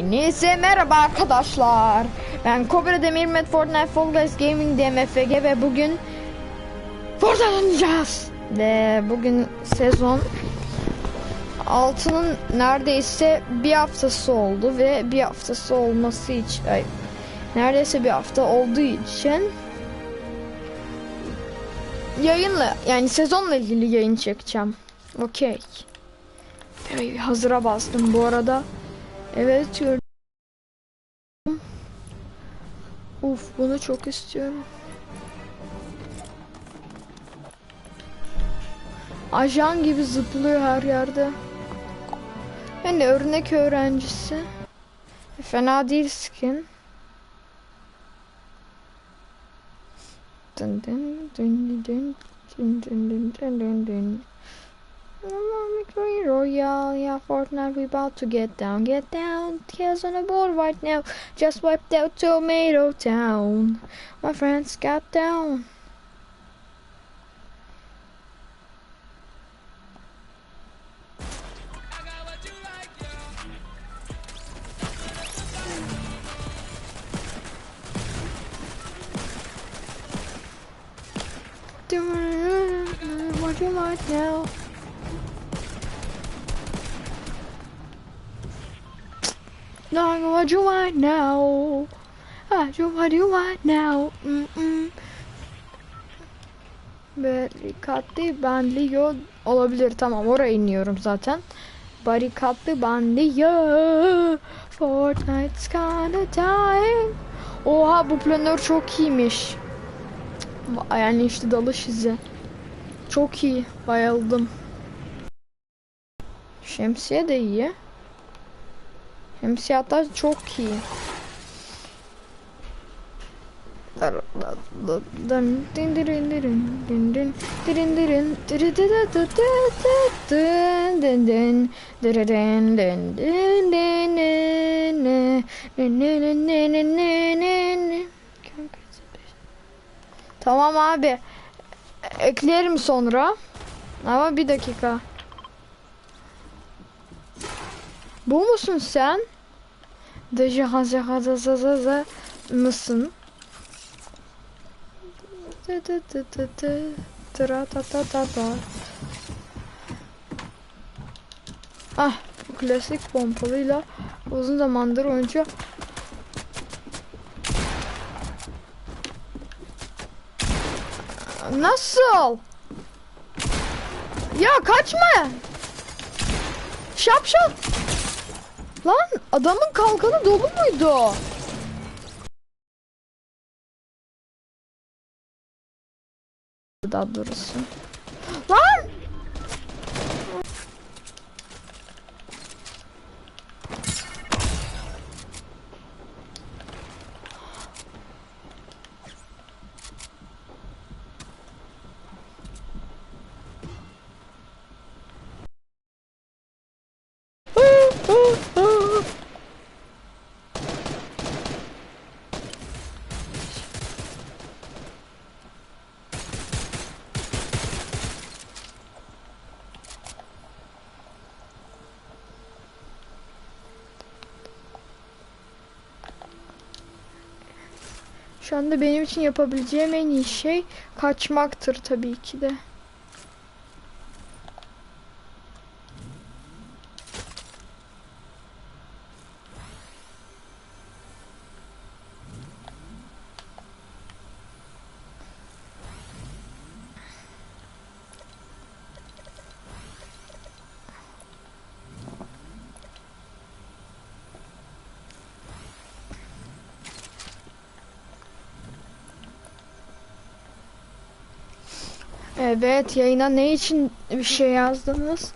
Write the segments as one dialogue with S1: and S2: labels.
S1: Neyse merhaba arkadaşlar. Ben Kobra Demir Met Fortnite Fall Guys Gaming DMFG ve bugün Fortnite oynayacağız. Ve bugün sezon 6'nın neredeyse bir haftası oldu ve bir haftası olması için ay, neredeyse bir hafta olduğu için yayınla yani sezonla ilgili yayın çekeceğim. Okey. Hazıra bastım bu arada. Evet gördüm. Uf bunu çok istiyorum. Ajan gibi zıplıyor her yerde. De örnek öğrencisi. Fena değil skin. Dın dın dın dın dın dın dın dın dın dın. Royale, yeah, Fortnite, we about to get down, get down. Kills on the board right now. Just wiped out Tomato Town. My friends got down. What you like now? Like what you want now? What you what you want now? Mm -mm. Barikatlı banliyö olabilir tamam oraya iniyorum zaten. Barikatlı banliyö Fortnite's kinda dying Oha bu planör çok iyiymiş. Yani işte dalış izi. Çok iyi bayıldım. Şemsiye de iyi. Şemsiye hatta çok iyi. Tamam abi. Eklerim sonra. Ama bir dakika. Bu musun sen? Deja haza haza haza haza mısın? Tı tı tı tı tı. Tıra ta ta ta ta. Ah, klasik pompalıyla uzun zamandır oyuncu Nasıl? Ya kaçma. Şapşal. Lan adamın kalkanı dolu muydu? Daha doğrusu. Lan! Şu anda benim için yapabileceğim en iyi şey kaçmaktır tabii ki de. Evet, yayına ne için bir şey yazdınız?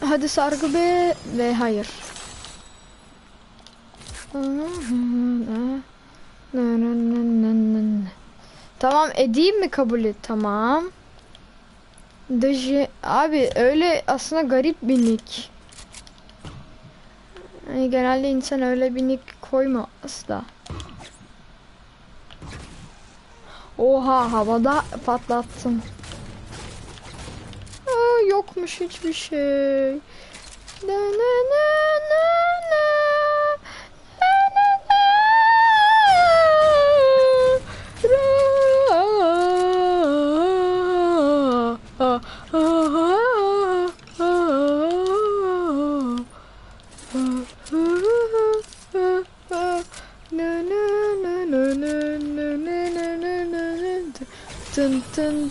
S1: Hadi sargı be ve hayır. Tamam edeyim mi kabul et? Tamam. Doji abi öyle aslında garip bir nick. Yani genelde insan öyle bir nick koyma asla. Oha havada patlattım. Aa, yokmuş hiçbir şey. Na na na na na.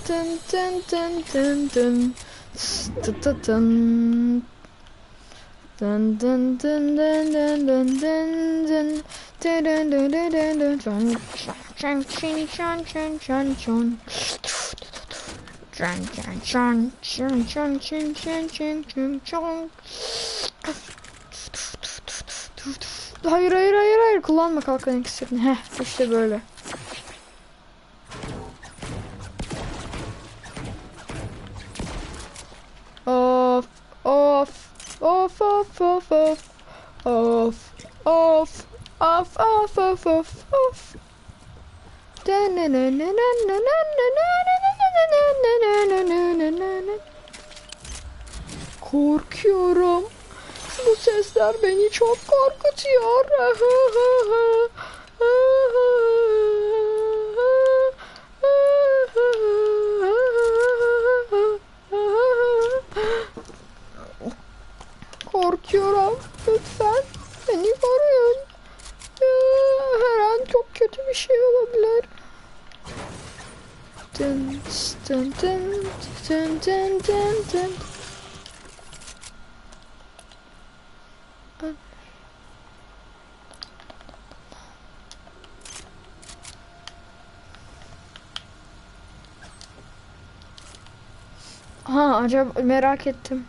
S1: Tın tın tın tın tın tın. Tı tı tın. Dun dun dun dun dun dun dun dun. Dun dun dun dun dun dun. Chun chun chun chun chun chun chun. Chun chun chun chun chun chun chun chun chun chun. Hayır hayır hayır hayır kullanma kalkan iksirini. Heh işte böyle. Of of of of. Of of of of of of of. Korkuyorum. Bu sesler beni çok korkutuyor. Ha acaba merak ettim.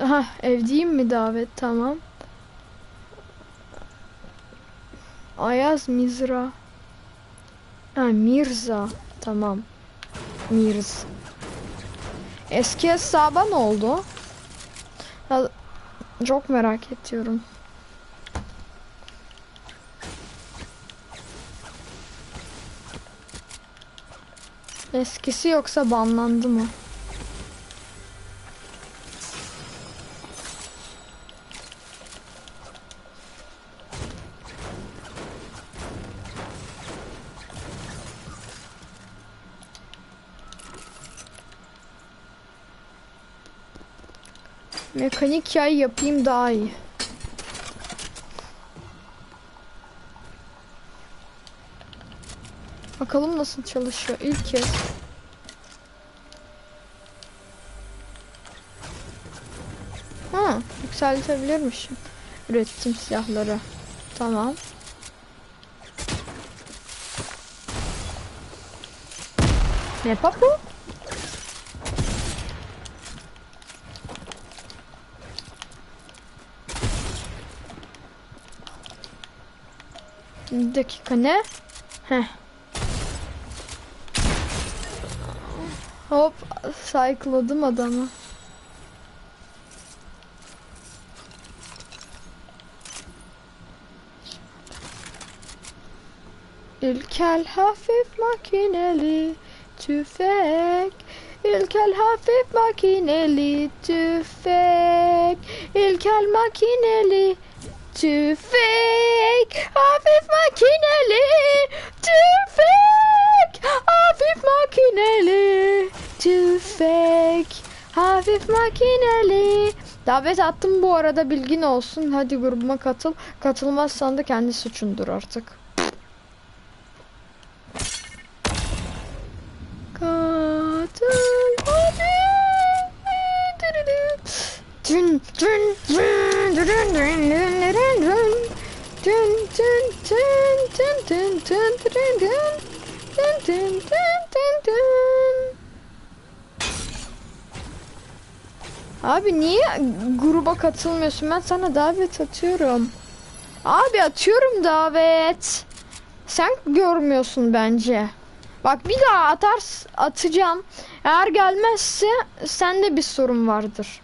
S1: Ha evdeyim mi davet tamam. Ayaz Mizra. Ha Mirza tamam. Mirz. Eski hesaba ne oldu? Ya, çok merak ediyorum. Eskisi yoksa banlandı mı? Mekanik yay yapayım daha iyi. Bakalım nasıl çalışıyor ilk kez. Ha, yükseltebilirmişim. Ürettim silahları. Tamam. Ne papu? Bir dakika ne? Heh. Hop saykıladım adamı. İlkel hafif makineli tüfek İlkel hafif makineli tüfek İlkel makineli tüfek Tüfek, hafif makineli. Tüfek, hafif makineli. Tüfek, hafif makineli. Davet attım bu arada bilgin olsun. Hadi grubuma katıl. Katılmazsan da kendi suçundur artık. Katıl. Hadi. Dün dün dün dün dün dün dün Abi niye gruba katılmıyorsun? Ben sana davet atıyorum. Abi atıyorum davet. Sen görmüyorsun bence. Bak bir daha atar atacağım. Eğer gelmezse sende bir sorun vardır.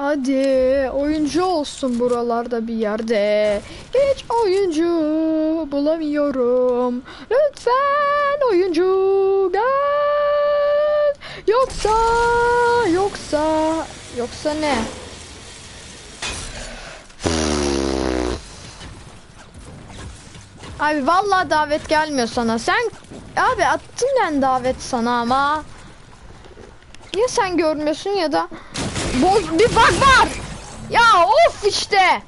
S1: Hadi oyuncu olsun buralarda bir yerde. Hiç oyuncu bulamıyorum. Lütfen oyuncu gel. Yoksa yoksa yoksa ne? Abi vallahi davet gelmiyor sana. Sen abi attım ben davet sana ama. Ya sen görmüyorsun ya da boz bir bak var. Ya of işte.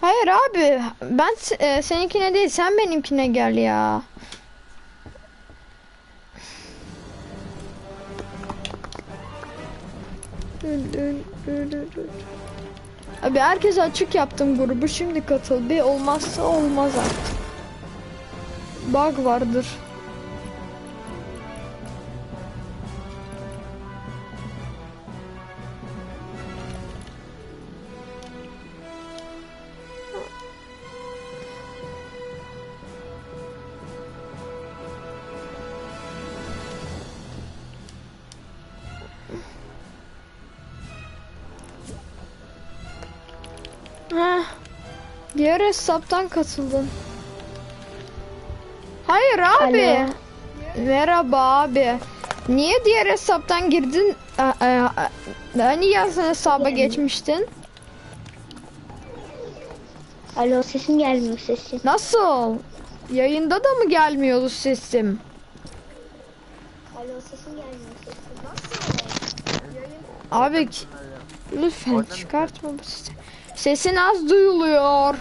S1: Hayır abi ben e, seninkine değil sen benimkine gel ya. Abi herkes açık yaptım grubu şimdi katıl bir olmazsa olmaz artık. Bug vardır. Heh. Diğer hesaptan katıldın. Hayır abi.
S2: Alo.
S1: Merhaba abi. Niye diğer hesaptan girdin? Hani ya sen hesaba geçmiştin?
S2: Alo sesin gelmiyor sesin.
S1: Nasıl? Yayında da mı gelmiyordu sesim?
S2: Alo sesin gelmiyor sesin.
S1: Abi ki- lütfen çıkartma bu sesi. Sesin az duyuluyor.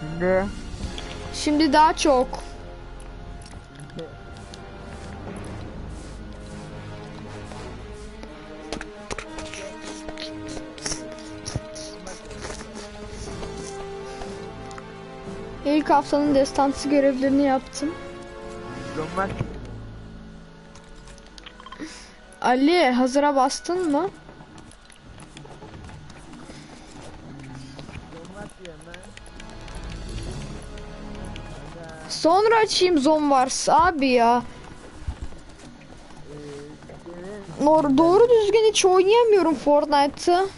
S3: Şimdi
S1: Şimdi daha çok. İlk haftanın destansı görevlerini yaptım.
S3: Dönmez.
S1: Ali hazıra bastın mı? Sonra açayım zon varsa abi ya. Doğru, doğru düzgün hiç oynayamıyorum Fortnite'ı.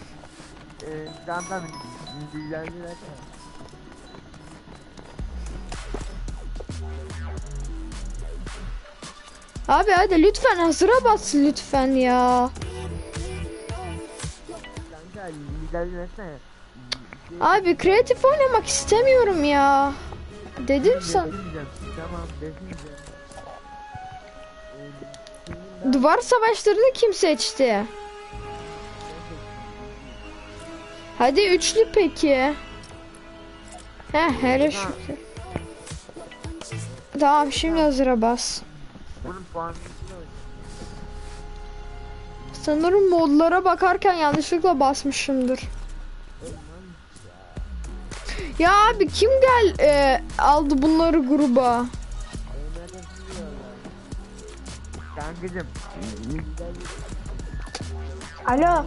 S1: Abi hadi lütfen hazıra bas lütfen ya. Abi kreatif oynamak istemiyorum ya. Dedim sana.
S3: Tamam.
S1: Duvar savaşlarını kim seçti? Hadi üçlü peki. Heh hele şükür. Tamam şimdi hazıra bas. Sanırım modlara bakarken yanlışlıkla basmışımdır. Ya abi kim gel e, aldı bunları gruba?
S3: Kankacım.
S2: Alo.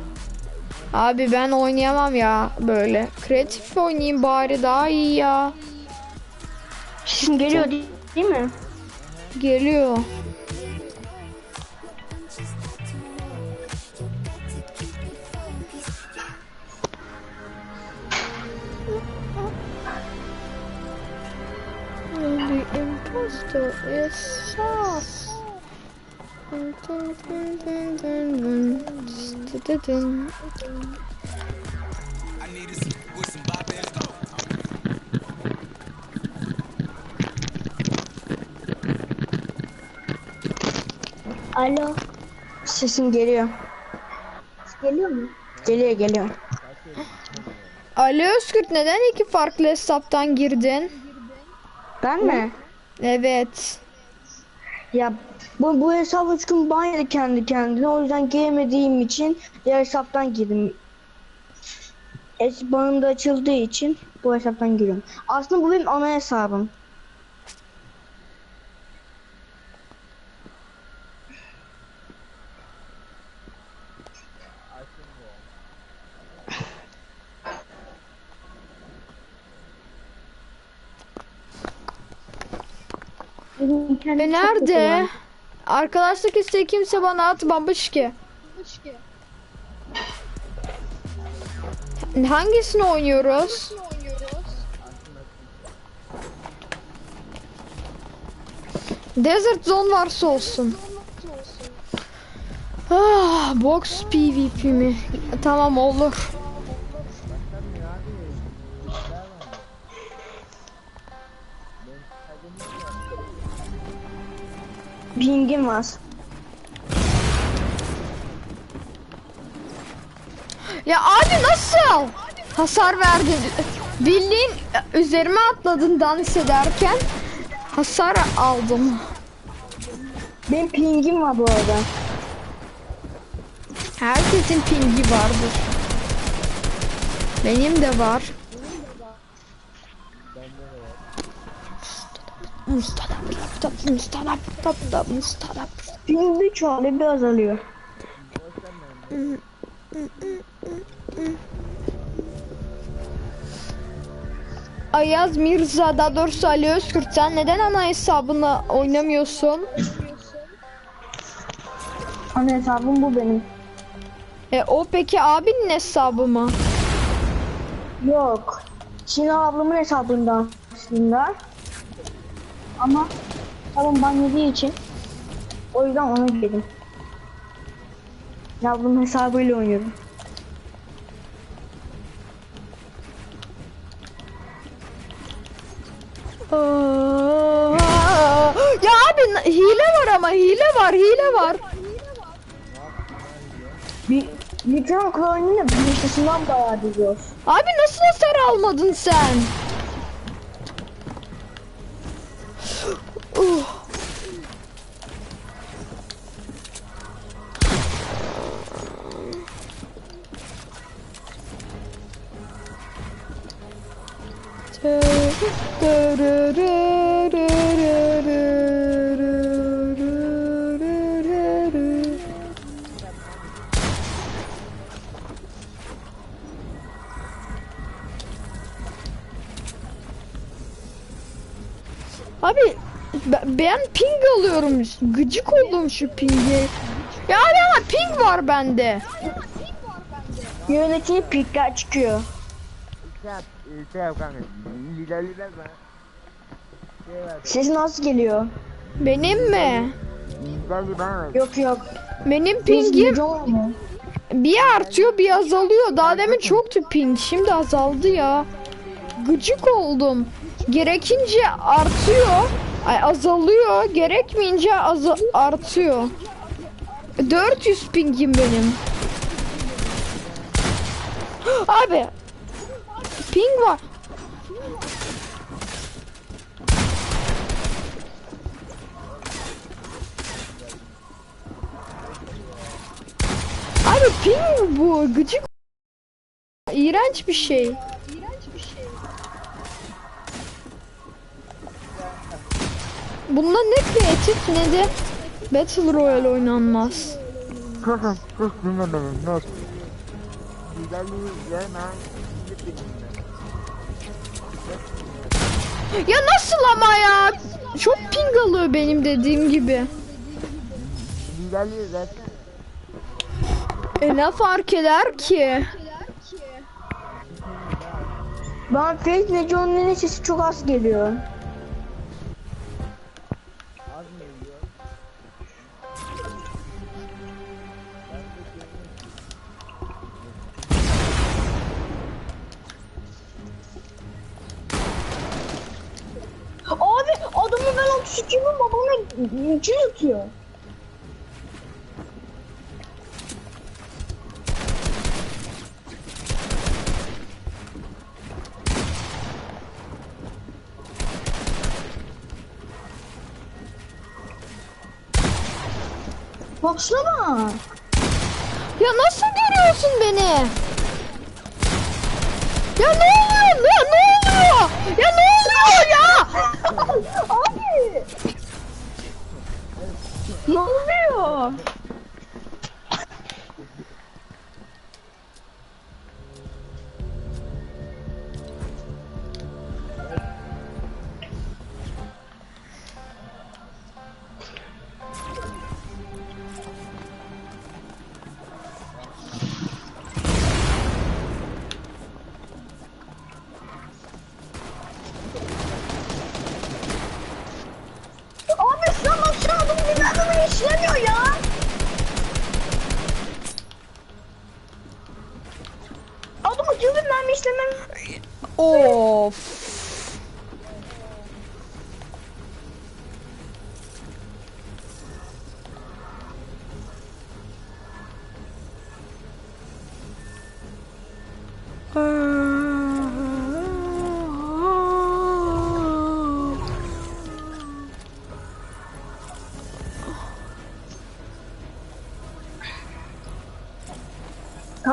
S1: Abi ben oynayamam ya böyle. Kreatif oynayayım bari daha iyi ya.
S2: Sesin geliyor değil mi?
S1: Geliyor. İmposter is sus.
S2: Alo.
S4: Sesin geliyor.
S2: Geliyor mu?
S4: Geliyor geliyor.
S1: Ali Özkürt neden iki farklı hesaptan girdin?
S4: Ben mi?
S1: Evet.
S4: Ya bu, bu hesap üç gün ban yedi kendi kendine. O yüzden giremediğim için diğer hesaptan girdim. Es banım da açıldığı için bu hesaptan giriyorum. Aslında bu benim ana hesabım.
S1: E nerede? Arkadaşlık isteği kimse bana atmamış ki. Hangisini oynuyoruz? Desert Zone varsa olsun. Ah, box PvP mi? Tamam olur.
S4: Var.
S1: Ya abi nasıl? Hasar verdin. Bildiğin üzerime atladın dans ederken hasar aldım.
S4: Benim pingim var bu arada.
S1: Herkesin pingi vardır. Benim de var. Mustalap, mustalap, mustalap.
S4: Ping bir çoğalıyor bir azalıyor.
S1: Ayaz Mirza, daha doğrusu Ali Özkürt sen neden ana hesabına oynamıyorsun?
S4: Ana hesabım bu benim.
S1: E o peki abinin hesabı mı?
S4: Yok. Çin ablamın hesabından aslında. Ama ablam ban yediği için o yüzden ona girdim. Ablamın hesabıyla oynuyorum.
S1: Ya abi hile var ama hile var hile var.
S4: Bir Mikron klonunu bilgisayarından bayağı diyor.
S1: Abi nasıl hasar almadın sen? Abi be- ben ping alıyorum. Gıcık oldum şu pinge. Ya abi ama ping var bende.
S4: Yönetici pikler çıkıyor. Ses nasıl geliyor?
S1: Benim mi?
S4: Yok yok.
S1: Benim pingim bir artıyor bir azalıyor. Daha demin çoktu ping. Şimdi azaldı ya. Gıcık oldum. Gerekince artıyor. Ay azalıyor. Gerekmeyince az artıyor. 400 pingim benim. Abi. Ping var. Abi ping bu. Gıcık. İğrenç bir şey. Bunda ne kreatif ne de Battle Royale oynanmaz. Ya nasıl ama ya? Çok ping alıyor benim dediğim gibi. E ne fark eder ki?
S4: Bana Fake Necon'un sesi çok az geliyor. Adamı ben 32 bin babana için atıyor. Baksana.
S1: Ya nasıl görüyorsun beni? Ya ne oluyor? Ya ne oluyor? Ya ne oluyor ya?
S4: Abi. Ne oluyor?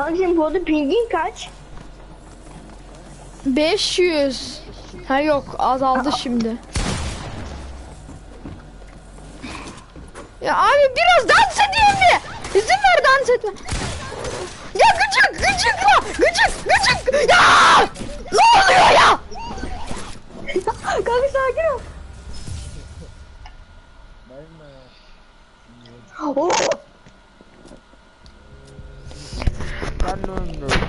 S4: Kankacığım bu arada pingin kaç?
S1: 500. Ha yok azaldı şimdi. Ya abi biraz dans edeyim mi? İzin ver dans etme. Ya gıcık gıcıkla gıcık gıcık ya ne oluyor ya?
S4: Kanka sakin ol. Oh.
S3: Ben de oynuyorum.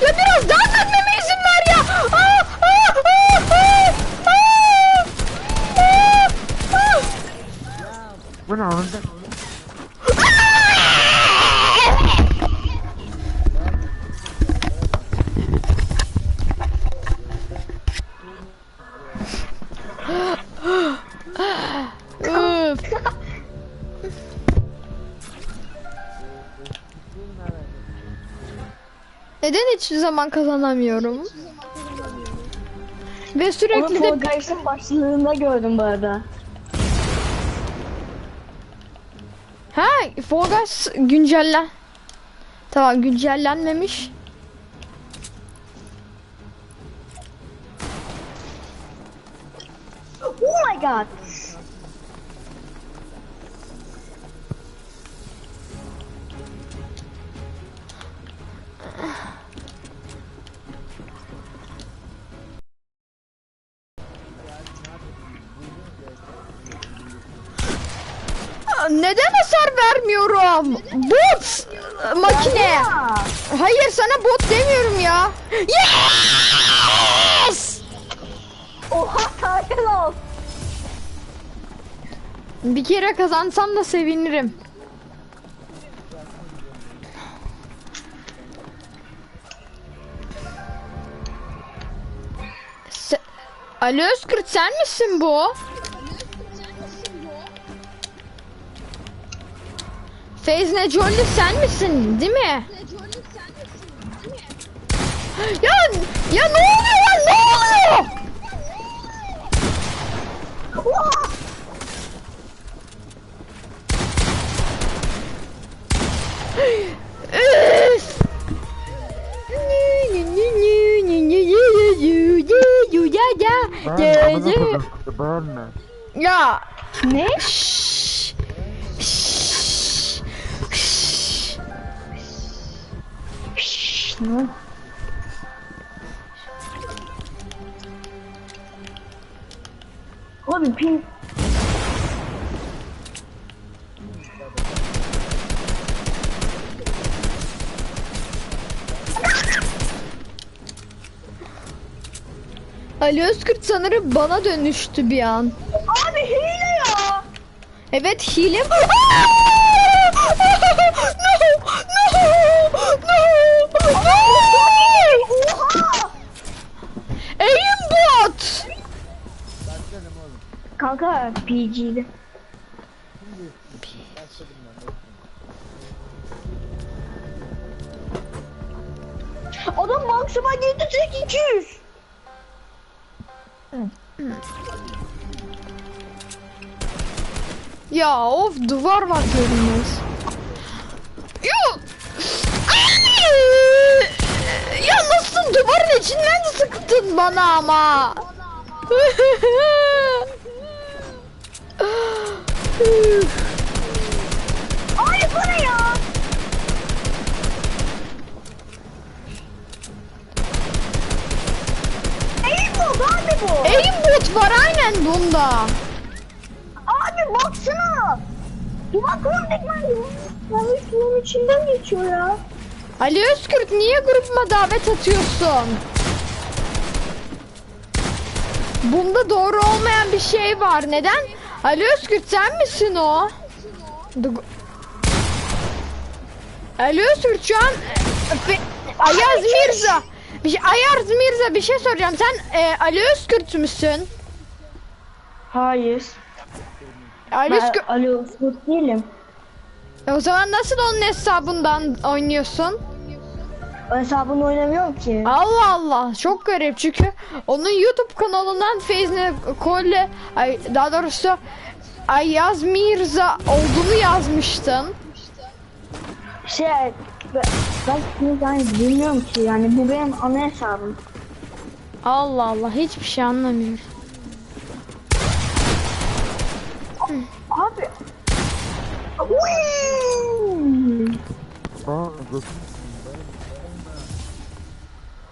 S1: Ya biraz dans etmeme izin ver ya. Aa, aa, aa, aa, aa, aa.
S3: Bu ne oğlum?
S1: Hiçbir zaman kazanamıyorum? Ve
S4: Onu
S1: sürekli de
S4: Fall Guys'ın başlığında gördüm bu arada.
S1: Ha, Fall Guys güncellen. Tamam güncellenmemiş.
S4: Oh my god.
S1: Neden hasar vermiyorum? Bot makine. Hayır sana bot demiyorum ya. Yes!
S4: Oha sakin ol.
S1: Bir kere kazansam da sevinirim. Se Ali Özkurt sen misin bu? Feyzne Jolly sen misin? Değil mi? Ya ya ne oluyor ya ne oluyor? Ya
S4: Ne?
S1: Sanırım bana dönüştü bir an.
S4: Abi hile ya.
S1: Evet hile. Aa! no, no, no, no.
S4: Oha.
S3: Başladım oğlum.
S4: Kanka PG'di.
S1: Ya of duvar var görünmez. Yo. Ay! Ya nasıl duvarın içinden sıktın bana ama.
S4: Ay bu ne ya? Aimbot abi bu.
S1: Aimbot var aynen bunda.
S4: Abi baksana. Duvar kırdık ben. Ya şunun içinden geçiyor ya.
S1: Ali Özkürt niye grubuma davet atıyorsun? Bunda doğru olmayan bir şey var. Neden? Ali Özkürt sen misin o? Ali Özkürt şu an Be- Ayaz Mirza. Bir şey, Ayaz Mirza bir şey soracağım. Sen e, Ali Özkürt müsün?
S4: Hayır.
S1: Ali
S4: Ben. Ali değilim.
S1: E, O zaman nasıl onun hesabından oynuyorsun?
S4: O hesabını oynamıyorum ki.
S1: Allah Allah çok garip çünkü onun YouTube kanalından Feyzne Kolle ay daha doğrusu Ayaz Mirza olduğunu yazmıştın.
S4: Şey ben, ben yani bilmiyorum ki yani bu benim ana hesabım.
S1: Allah Allah hiçbir şey anlamıyorum.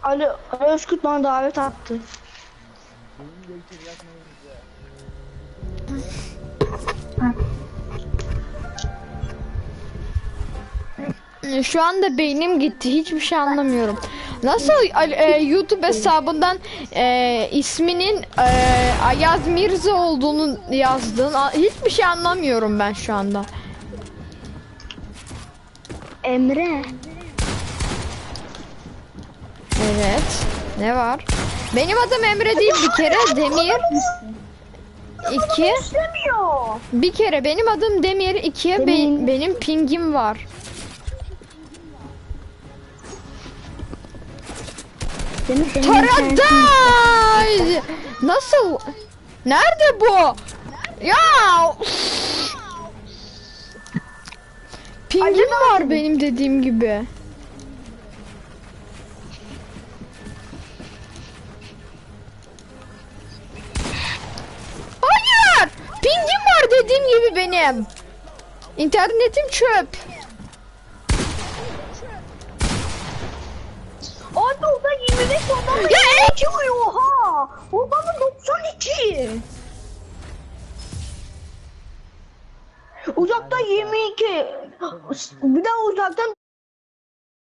S4: Ali, Ali Özkurt bana davet attı.
S1: Şu anda beynim gitti hiçbir şey anlamıyorum. Nasıl e, YouTube hesabından e, isminin e, Ayaz Mirza olduğunu yazdın? Hiçbir şey anlamıyorum ben şu anda.
S4: Emre.
S1: Evet. Ne var? Benim adım Emre değil bir kere Demir. İki. Bir kere benim adım Demir. İkiye be-
S4: Benim-
S1: pingim var. Paradise! Nasıl? Nerede bu? Ya! Pingim var benim dediğim gibi. Hayır! Pingim var dediğim gibi benim. İnternetim çöp.
S4: Abi o da 25 ondan
S1: Ya,
S4: 22 oha. O bana 92. Uzaktan 22. Bir daha uzaktan